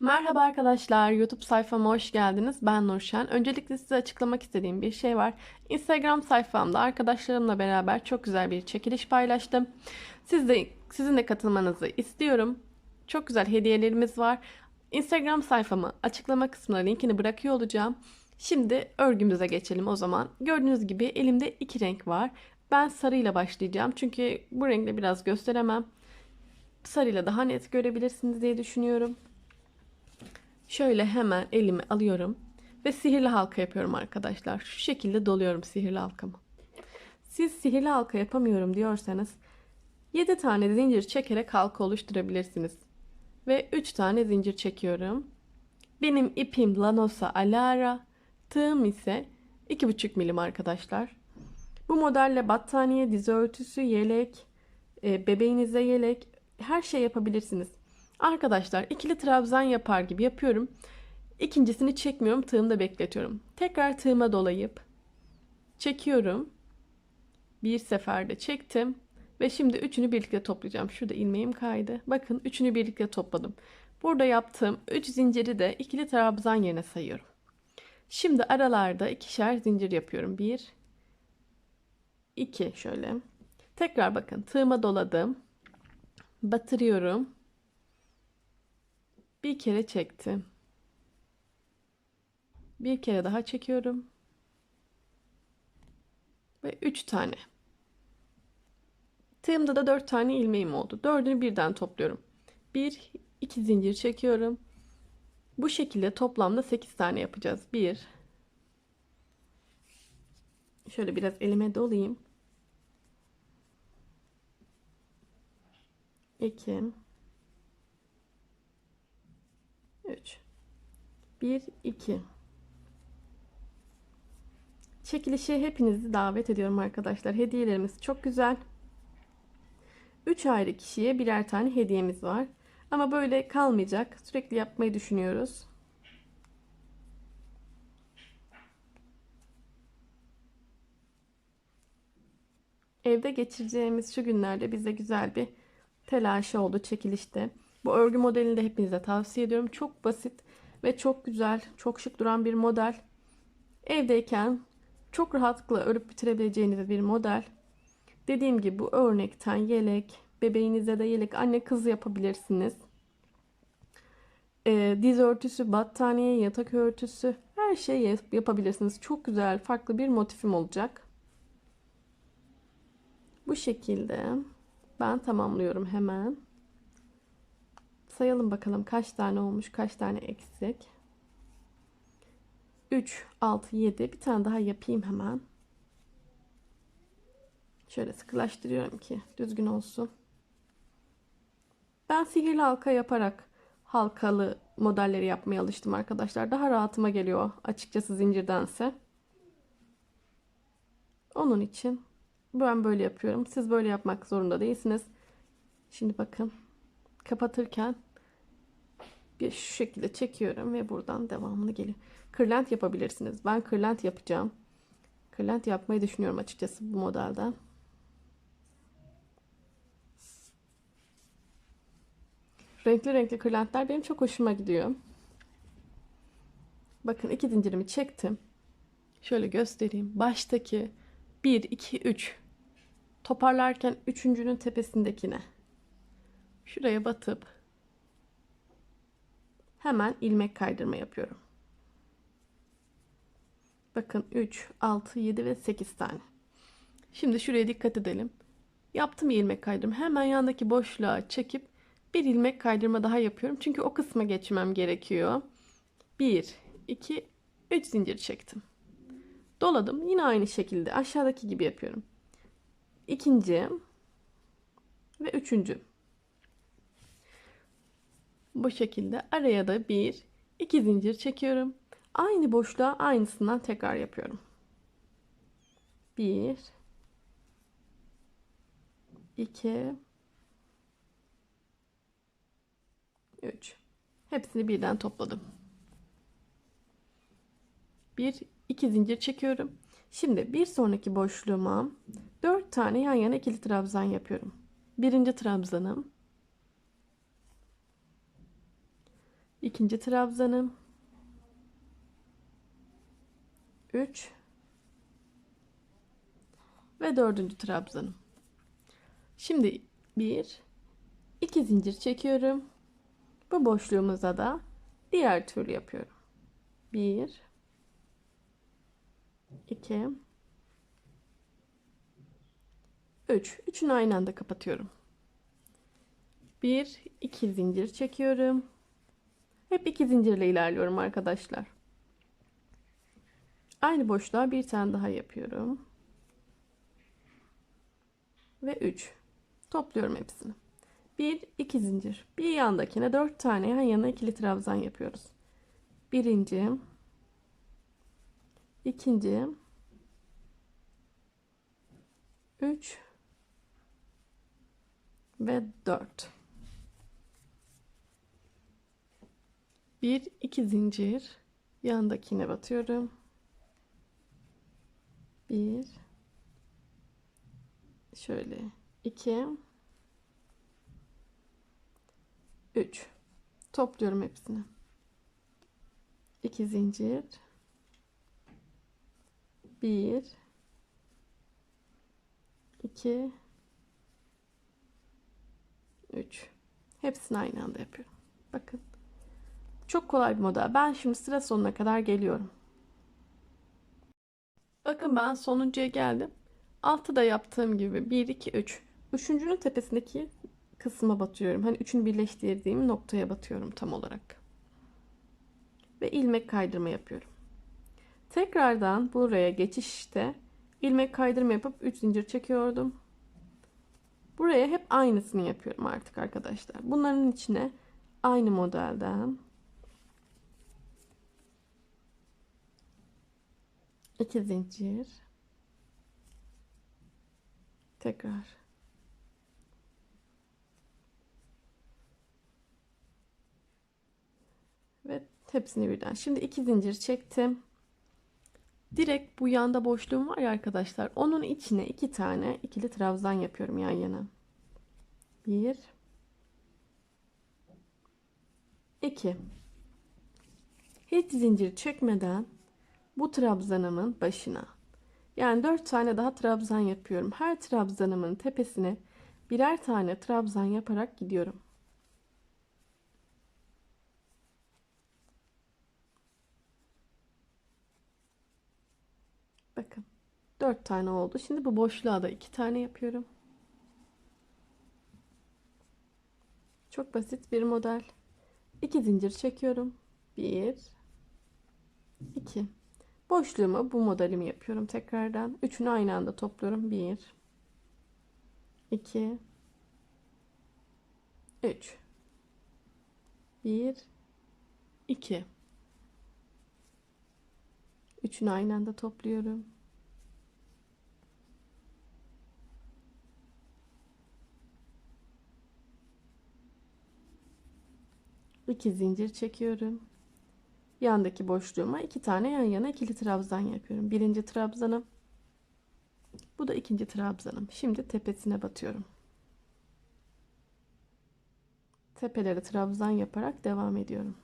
Merhaba arkadaşlar, YouTube sayfama hoş geldiniz. Ben Nurşen. Öncelikle size açıklamak istediğim bir şey var. Instagram sayfamda arkadaşlarımla beraber çok güzel bir çekiliş paylaştım. Siz de, sizin de katılmanızı istiyorum. Çok güzel hediyelerimiz var. Instagram sayfamı açıklama kısmına linkini bırakıyor olacağım. Şimdi örgümüze geçelim o zaman. Gördüğünüz gibi elimde iki renk var. Ben sarıyla başlayacağım çünkü bu renkle biraz gösteremem. Sarıyla daha net görebilirsiniz diye düşünüyorum. Şöyle hemen elimi alıyorum ve sihirli halka yapıyorum arkadaşlar. Şu şekilde doluyorum sihirli halkamı. Siz sihirli halka yapamıyorum diyorsanız 7 tane zincir çekerek halka oluşturabilirsiniz. Ve 3 tane zincir çekiyorum. Benim ipim Lanosa Alara, tığım ise 2,5 milim arkadaşlar. Bu modelle battaniye, diz örtüsü, yelek, e, bebeğinize yelek her şey yapabilirsiniz. Arkadaşlar ikili trabzan yapar gibi yapıyorum. İkincisini çekmiyorum tığımda bekletiyorum. Tekrar tığıma dolayıp çekiyorum. Bir seferde çektim. Ve şimdi üçünü birlikte toplayacağım. Şurada ilmeğim kaydı. Bakın üçünü birlikte topladım. Burada yaptığım 3 zinciri de ikili trabzan yerine sayıyorum. Şimdi aralarda ikişer zincir yapıyorum. 1 2 şöyle. Tekrar bakın tığıma doladım. Batırıyorum. Bir kere çektim. Bir kere daha çekiyorum. Ve 3 tane. Tığımda da 4 tane ilmeğim oldu. Dördünü birden topluyorum. 1 2 zincir çekiyorum. Bu şekilde toplamda 8 tane yapacağız. 1 Şöyle biraz elime dolayayım. 2 3 1 2 Çekilişe hepinizi davet ediyorum arkadaşlar. Hediyelerimiz çok güzel. 3 ayrı kişiye birer tane hediyemiz var. Ama böyle kalmayacak. Sürekli yapmayı düşünüyoruz. Evde geçireceğimiz şu günlerde bize güzel bir telaşı oldu çekilişte. Bu örgü modelini de hepinize tavsiye ediyorum. Çok basit ve çok güzel, çok şık duran bir model. Evdeyken çok rahatlıkla örüp bitirebileceğiniz bir model. Dediğim gibi bu örnekten yelek, bebeğinize de yelek, anne kız yapabilirsiniz. Ee, diz örtüsü, battaniye, yatak örtüsü her şeyi yapabilirsiniz. Çok güzel, farklı bir motifim olacak. Bu şekilde ben tamamlıyorum hemen. Sayalım bakalım kaç tane olmuş, kaç tane eksik. 3, 6, 7. Bir tane daha yapayım hemen. Şöyle sıkılaştırıyorum ki düzgün olsun. Ben sihirli halka yaparak halkalı modelleri yapmaya alıştım arkadaşlar. Daha rahatıma geliyor açıkçası zincirdense. Onun için ben böyle yapıyorum. Siz böyle yapmak zorunda değilsiniz. Şimdi bakın kapatırken bir şu şekilde çekiyorum ve buradan devamını geliyor. Kırlent yapabilirsiniz. Ben kırlent yapacağım. Kırlent yapmayı düşünüyorum açıkçası bu modelden. Renkli renkli kırlentler benim çok hoşuma gidiyor. Bakın iki zincirimi çektim. Şöyle göstereyim. Baştaki 1, 2, 3 toparlarken üçüncünün tepesindekine şuraya batıp hemen ilmek kaydırma yapıyorum. Bakın 3, 6, 7 ve 8 tane. Şimdi şuraya dikkat edelim. Yaptım ilmek kaydırma. Hemen yandaki boşluğa çekip bir ilmek kaydırma daha yapıyorum. Çünkü o kısma geçmem gerekiyor. 1, 2, 3 zincir çektim. Doladım. Yine aynı şekilde aşağıdaki gibi yapıyorum. İkinci ve üçüncü. Bu şekilde araya da bir, iki zincir çekiyorum. Aynı boşluğa aynısından tekrar yapıyorum. Bir, iki, üç. Hepsini birden topladım. Bir, iki zincir çekiyorum. Şimdi bir sonraki boşluğuma 4 tane yan yana ikili trabzan yapıyorum. Birinci trabzanım. ikinci trabzanım. 3 ve dördüncü trabzanım. Şimdi bir iki zincir çekiyorum. Bu boşluğumuza da diğer türlü yapıyorum. 1 2 3 üçünü aynı anda kapatıyorum. 1 2 zincir çekiyorum. Hep iki zincirle ilerliyorum arkadaşlar. Aynı boşluğa bir tane daha yapıyorum. Ve 3. Topluyorum hepsini. 1 2 zincir. Bir yandakine 4 tane yan yana ikili trabzan yapıyoruz. Birinci, ikinci, 3 ve 4. 1 2 zincir. Yandakine batıyorum. 1 şöyle. 2 3 topluyorum hepsini. 2 zincir. 1 2 3 hepsini aynı anda yapıyorum. Bakın. Çok kolay bir model. Ben şimdi sıra sonuna kadar geliyorum. Bakın ben sonuncuya geldim. Altıda yaptığım gibi 1 2 3. Üçüncünün tepesindeki kısma batıyorum. Hani üçünü birleştirdiğim noktaya batıyorum tam olarak. Ve ilmek kaydırma yapıyorum. Tekrardan buraya geçişte ilmek kaydırma yapıp 3 zincir çekiyordum. Buraya hep aynısını yapıyorum artık arkadaşlar. Bunların içine aynı modelden iki zincir tekrar ve hepsini birden şimdi iki zincir çektim direkt bu yanda boşluğum var ya arkadaşlar onun içine iki tane ikili trabzan yapıyorum yan yana bir iki hiç zincir çekmeden bu trabzanımın başına yani 4 tane daha trabzan yapıyorum. Her trabzanımın tepesine birer tane trabzan yaparak gidiyorum. Bakın 4 tane oldu. Şimdi bu boşluğa da 2 tane yapıyorum. Çok basit bir model. 2 zincir çekiyorum. 1 2 Boşluğumu bu modelimi yapıyorum tekrardan. Üçünü aynı anda topluyorum. 1 2 3 1 2 Üçünü aynı anda topluyorum. İki zincir çekiyorum. Yandaki boşluğuma iki tane yan yana ikili trabzan yapıyorum. Birinci trabzanım. Bu da ikinci trabzanım. Şimdi tepesine batıyorum. Tepeleri trabzan yaparak devam ediyorum.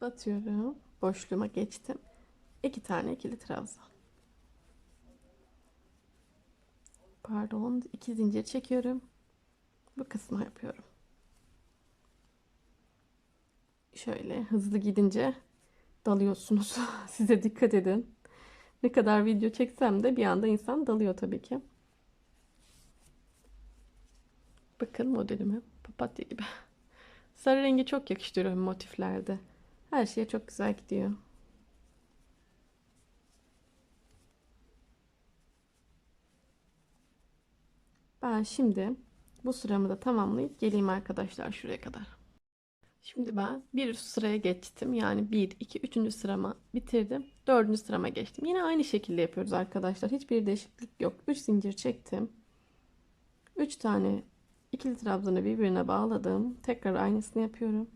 Batıyorum. Boşluğuma geçtim. İki tane ikili trabzan. pardon iki zincir çekiyorum. Bu kısma yapıyorum. Şöyle hızlı gidince dalıyorsunuz. Size dikkat edin. Ne kadar video çeksem de bir anda insan dalıyor tabii ki. Bakın modelime papatya gibi. Sarı rengi çok yakıştırıyorum motiflerde. Her şeye çok güzel gidiyor Ben şimdi bu sıramı da tamamlayıp geleyim arkadaşlar şuraya kadar. Şimdi ben bir üst sıraya geçtim. Yani 1, 2, 3. sırama bitirdim. 4. sırama geçtim. Yine aynı şekilde yapıyoruz arkadaşlar. Hiçbir değişiklik yok. 3 zincir çektim. 3 tane İkili trabzanı birbirine bağladım. Tekrar aynısını yapıyorum.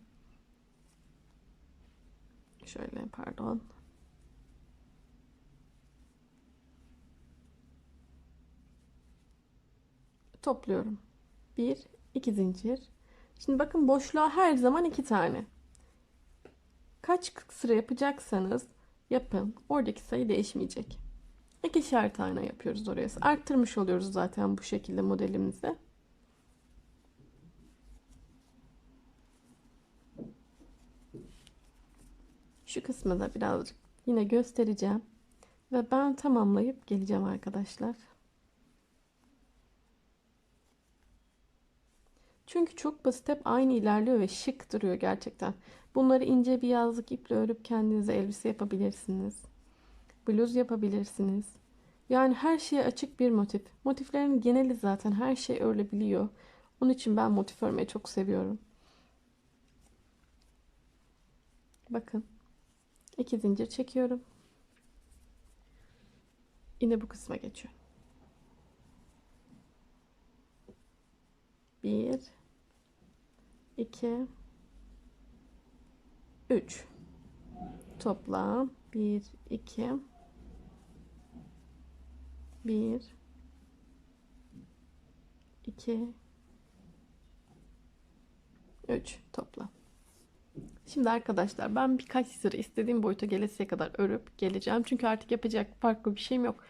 Şöyle pardon. Topluyorum. Bir, iki zincir. Şimdi bakın boşluğa her zaman iki tane. Kaç sıra yapacaksanız yapın. Oradaki sayı değişmeyecek. İkişer tane yapıyoruz oraya. Arttırmış oluyoruz zaten bu şekilde modelimizi. Şu kısmı da birazcık yine göstereceğim. Ve ben tamamlayıp geleceğim arkadaşlar. Çünkü çok basit hep aynı ilerliyor ve şık duruyor gerçekten. Bunları ince bir yazlık iple örüp kendinize elbise yapabilirsiniz. Bluz yapabilirsiniz. Yani her şeye açık bir motif. Motiflerin geneli zaten her şey örülebiliyor. Onun için ben motif örmeyi çok seviyorum. Bakın. iki zincir çekiyorum. Yine bu kısma geçiyorum. Bir, iki, üç. Toplam bir, iki, bir, iki, üç toplam. Şimdi arkadaşlar ben birkaç sıra istediğim boyuta gelesiye kadar örüp geleceğim. Çünkü artık yapacak farklı bir şeyim yok.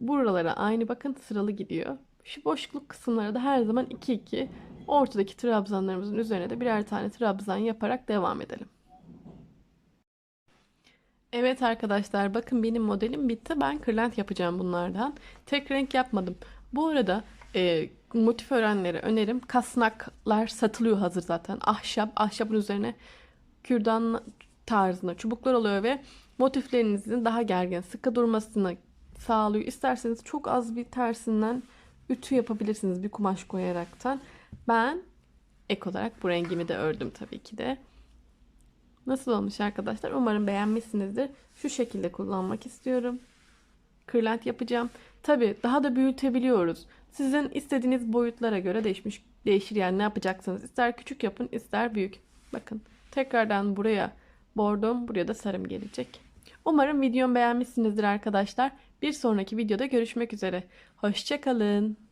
Buralara aynı bakın sıralı gidiyor. Şu boşluk kısımlara da her zaman 2 2 ortadaki trabzanlarımızın üzerine de birer tane trabzan yaparak devam edelim. Evet arkadaşlar bakın benim modelim bitti. Ben kırlent yapacağım bunlardan. Tek renk yapmadım. Bu arada e, motif öğrenlere önerim. Kasnaklar satılıyor hazır zaten. Ahşap, ahşabın üzerine kürdan tarzında çubuklar oluyor ve motiflerinizin daha gergin, sıkı durmasını sağlıyor. İsterseniz çok az bir tersinden ütü yapabilirsiniz bir kumaş koyaraktan. Ben ek olarak bu rengimi de ördüm tabii ki de. Nasıl olmuş arkadaşlar? Umarım beğenmişsinizdir. Şu şekilde kullanmak istiyorum. Kırlent yapacağım. Tabii daha da büyütebiliyoruz. Sizin istediğiniz boyutlara göre değişmiş değişir yani ne yapacaksınız. İster küçük yapın, ister büyük. Bakın tekrardan buraya bordom, buraya da sarım gelecek. Umarım videomu beğenmişsinizdir arkadaşlar. Bir sonraki videoda görüşmek üzere. Hoşçakalın.